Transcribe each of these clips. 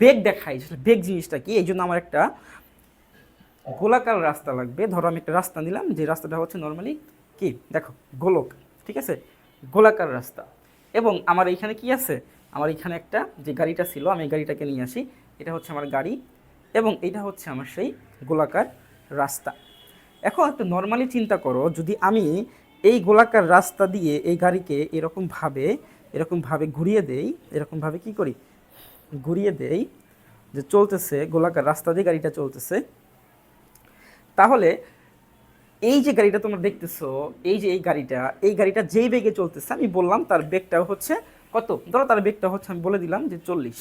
বেগ দেখাই বেগ জিনিসটা কি? এই জন্য আমার একটা গোলাকার রাস্তা লাগবে। ধরো আমি একটা রাস্তা নিলাম, যে রাস্তাটা হচ্ছে নর্মালি কি? দেখো, গোলক, ঠিক আছে? গোলাকার রাস্তা। এবং আমার এইখানে কি আছে? আমার এখানে একটা যে গাড়িটা ছিল, আমি গাড়িটাকে নিয়ে আসি। এটা হচ্ছে আমার গাড়ি এবং এটা হচ্ছে আমার সেই গোলাকার রাস্তা। এখন একটু নর্মালি চিন্তা করো, যদি আমি এই গোলাকার রাস্তা দিয়ে এই গাড়িকে এরকমভাবে এরকমভাবে ঘুরিয়ে দেই, এরকমভাবে কি করি? ঘুরিয়ে দেই যে চলতেছে, গোলাকার রাস্তা দিয়ে গাড়িটা চলতেছে। তাহলে এই যে গাড়িটা তোমরা দেখতেছো, এই যে এই গাড়িটা এই গাড়িটা যেই বেগে চলতেছে, আমি বললাম তার বেগটা হচ্ছে কত? ধরো তার বেগটা হচ্ছে, আমি বলে দিলাম যে চল্লিশ।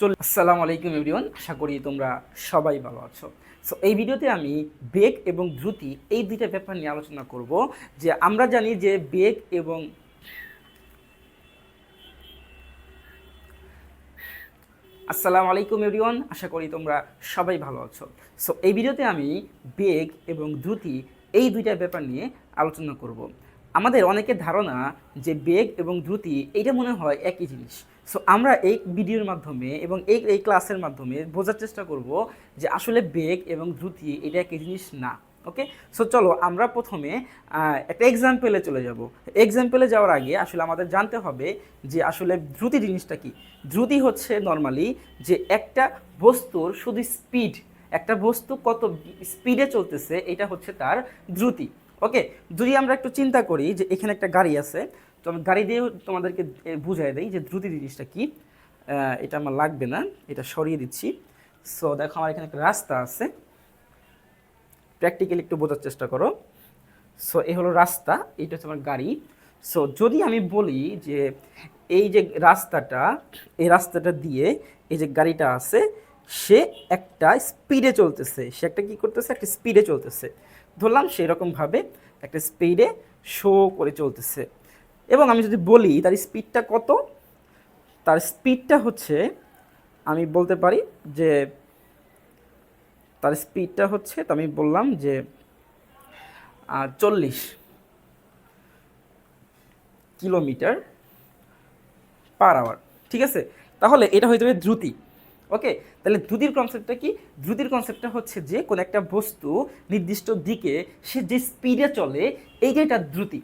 চল আসসালামু আলাইকুম এভরিওয়ান, আশা করি তোমরা সবাই ভালো আছো। সো এই ভিডিওতে আমি বেগ এবং দ্রুতি এই দুইটা ব্যাপার নিয়ে আলোচনা করব যে আমরা জানি যে বেগ এবং আসসালামু আলাইকুম এভরিওয়ান, আশা করি তোমরা সবাই ভালো আছো। সো এই ভিডিওতে আমি বেগ এবং দ্রুতি এই দুইটা ব্যাপার নিয়ে আলোচনা করব। আমাদের অনেকের ধারণা যে বেগ এবং দ্রুতি, এইটা মনে হয় একই জিনিস। সো আমরা এই ভিডিওর মাধ্যমে এবং এই এই ক্লাসের মাধ্যমে বোঝার চেষ্টা করব যে আসলে বেগ এবং দ্রুতি এটা একই জিনিস না। ওকে সো চলো, আমরা প্রথমে একটা এক্সাম্পলে চলে যাব। এক্সাম্পলে যাওয়ার আগে আসলে আমাদের জানতে হবে যে আসলে দ্রুতি জিনিসটা কি। দ্রুতি হচ্ছে নর্মালি যে একটা বস্তুর শুধু স্পিড একটা বস্তু কত স্পিডে চলতেছে, এটা হচ্ছে তার দ্রুতি। ওকে যদি আমরা একটু চিন্তা করি যে এখানে একটা গাড়ি আছে, তো আমি গাড়ি দিয়েও তোমাদেরকে বুঝাই দিই যে দ্রুতি জিনিসটা কি। এটা আমার লাগবে না, এটা সরিয়ে দিচ্ছি। সো দেখো, আমার এখানে একটা রাস্তা আছে। প্র্যাকটিক্যালি একটু বোঝার চেষ্টা করো। সো এই হলো রাস্তা, এইটা হচ্ছে আমার গাড়ি। সো যদি আমি বলি যে এই যে রাস্তাটা, এই রাস্তাটা দিয়ে এই যে গাড়িটা আছে, সে একটা স্পিডে চলতেছে। সে একটা কী করতেছে? একটা স্পিডে চলতেছে। ধরলাম সেরকমভাবে একটা স্পিডে শো করে চলতেছে। এবং আমি যদি বলি তার স্পিডটা কত? তার স্পিডটা হচ্ছে, আমি বলতে পারি যে তার স্পিডটা হচ্ছে, তো আমি বললাম যে চল্লিশ কিলোমিটার পার আওয়ার। ঠিক আছে? তাহলে এটা হয়ে যাবে দ্রুতি। ওকে? তাহলে দ্রুতির কনসেপ্টটা কি? দ্রুতির কনসেপ্টটা হচ্ছে যে, কোনো একটা বস্তু নির্দিষ্ট দিকে, সে যে স্পিডে চলে এই যে এটা দ্রুতি।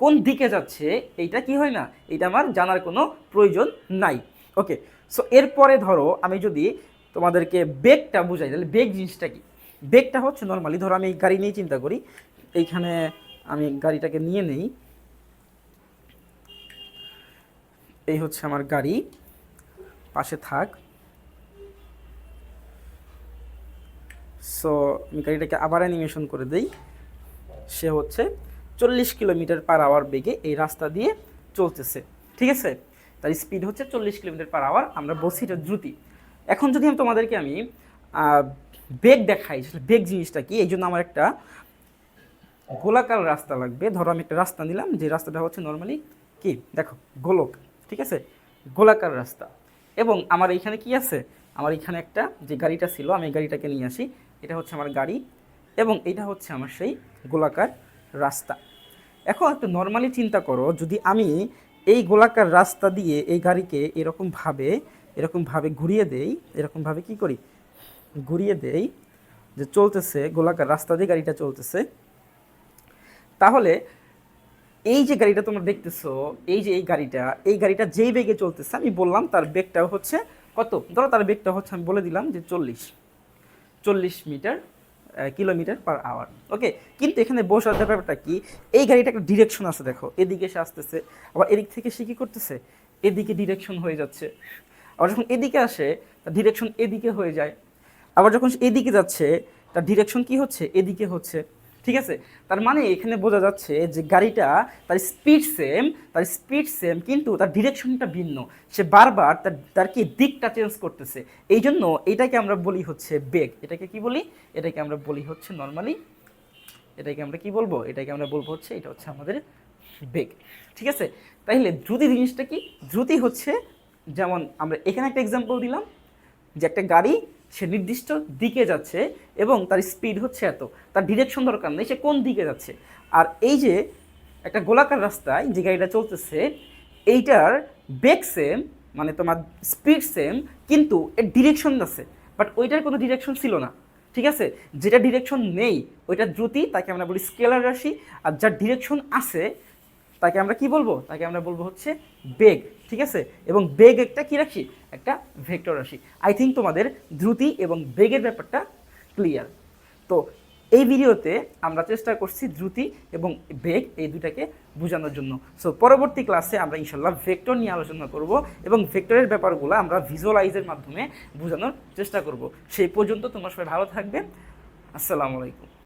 কোন দিকে যাচ্ছে, এইটা কি হয় না? এটা আমার জানার কোনো প্রয়োজন নাই। ওকে? সো এরপরে ধরো, আমি যদি তোমাদেরকে বেগটা বুঝাই। তাহলে বেগ জিনিসটা কি? বেগটা হচ্ছে নর্মালি ধরো আমি গাড়ি নিয়ে চিন্তা করি, এইখানে আমি গাড়িটাকে নিয়ে নেই। এই হচ্ছে আমার গাড়ি, পাশে থাক। সো আমি গাড়িটাকে আবার অ্যানিমেশন করে দেই। সে হচ্ছে চল্লিশ কিলোমিটার পার আওয়ার বেগে এই রাস্তা দিয়ে চলতেছে। ঠিক আছে? তার স্পিড হচ্ছে চল্লিশ কিলোমিটার পার আওয়ার আমরা বলছি এটা দ্রুতি। এখন যদি আমি তোমাদেরকে আমি বেগ দেখাই বেগ জিনিসটা কি এই জন্য আমার একটা গোলাকার রাস্তা লাগবে। ধরো আমি একটা রাস্তা নিলাম, যে রাস্তাটা হচ্ছে নর্মালি কি? দেখো, গোলক, ঠিক আছে? গোলাকার রাস্তা। এবং আমার এইখানে কি আছে? আমার এইখানে একটা যে গাড়িটা ছিল, আমি গাড়িটাকে নিয়ে আসি। এটা হচ্ছে আমার গাড়ি এবং এটা হচ্ছে আমার সেই গোলাকার রাস্তা। এখন একটু নর্মালি চিন্তা করো, যদি আমি এই গোলাকার রাস্তা দিয়ে এই গাড়িকে এরকমভাবে এরকমভাবে ঘুরিয়ে দেই, এরকমভাবে কি করি? ঘুরিয়ে দেই যে চলতেছে, গোলাকার রাস্তা দিয়ে গাড়িটা চলতেছে। তাহলে এই যে গাড়িটা তোমরা দেখতেছো, এই যে এই গাড়িটা এই গাড়িটা যেই বেগে চলতেছে, আমি বললাম তার বেগটা হচ্ছে কত? ধরো তার বেগটা হচ্ছে, আমি বলে দিলাম যে চল্লিশ। চল্লিশ metre kilometre per hour. Okay? কিন্তু এখানে বসার ব্যাপারটা কি? এই গাড়িটা একটা ডিরেকশন আছে, দেখো। এদিকে সে আসতেছে, আবার এদিক থেকে সে কী করতেছে? এদিকে ডিরেকশন হয়ে যাচ্ছে। আবার যখন এদিকে আসে, তার ডিরেকশন এদিকে হয়ে যায়। আবার যখন এদিকে যাচ্ছে, তার ডিরেকশন কি হচ্ছে? এদিকে হচ্ছে। ঠিক আছে? তার মানে এখানে বোঝা যাচ্ছে যে গাড়িটা তার স্পিড সেম তার স্পিড সেম কিন্তু তার ডিরেকশনটা ভিন্ন। সে বারবার তার তার কি দিকটা চেঞ্জ করতেছে। এই জন্য এটাকে আমরা বলি হচ্ছে বেগ এটাকে কি বলি? এটাকে আমরা বলি হচ্ছে নর্মালি এটাকে আমরা কি বলব? এটাকে আমরা বলব হচ্ছে, এটা হচ্ছে আমাদের বেগ ঠিক আছে? তাইলে দ্রুতি জিনিসটা কি? দ্রুতি হচ্ছে যেমন আমরা এখানে একটা এক্সাম্পল দিলাম যে একটা গাড়ি, সে নির্দিষ্ট দিকে যাচ্ছে এবং তার স্পিড হচ্ছে এত, তার ডিরেকশন দরকার নেই, সে কোন দিকে যাচ্ছে। আর এই যে একটা গোলাকার রাস্তায় যে গাড়িটা চলতেছে, এইটার বেগ সেম মানে তোমার স্পিড সেম কিন্তু এর ডিরেকশন আছে বাট ওইটার কোনো ডিরেকশন ছিল না, ঠিক আছে? যেটা ডিরেকশন নেই, ওইটা দ্রুতি, তাকে আমরা বলি স্কেলার রাশি, আর যার ডিরেকশন আছে তাকে আমরা কি বলব? তাকে আমরা বলব হচ্ছে বেগ, ঠিক আছে? এবং বেগ একটা কি রাশি? একটা ভেক্টর রাশি। আই থিঙ্ক তোমাদের দ্রুতি এবং বেগের ব্যাপারটা ক্লিয়ার তো এই ভিডিওতে আমরা চেষ্টা করছি দ্রুতি এবং বেগ এই দুটাকে বোঝানোর জন্য। সো পরবর্তী ক্লাসে আমরা ইনশাল্লাহ ভেক্টর নিয়ে আলোচনা করব এবং ভেক্টরের ব্যাপারগুলো আমরা ভিজুয়ালাইজের মাধ্যমে বোঝানোর চেষ্টা করব। সেই পর্যন্ত তোমার সবাই ভালো থাকবে আসসালামু আলাইকুম।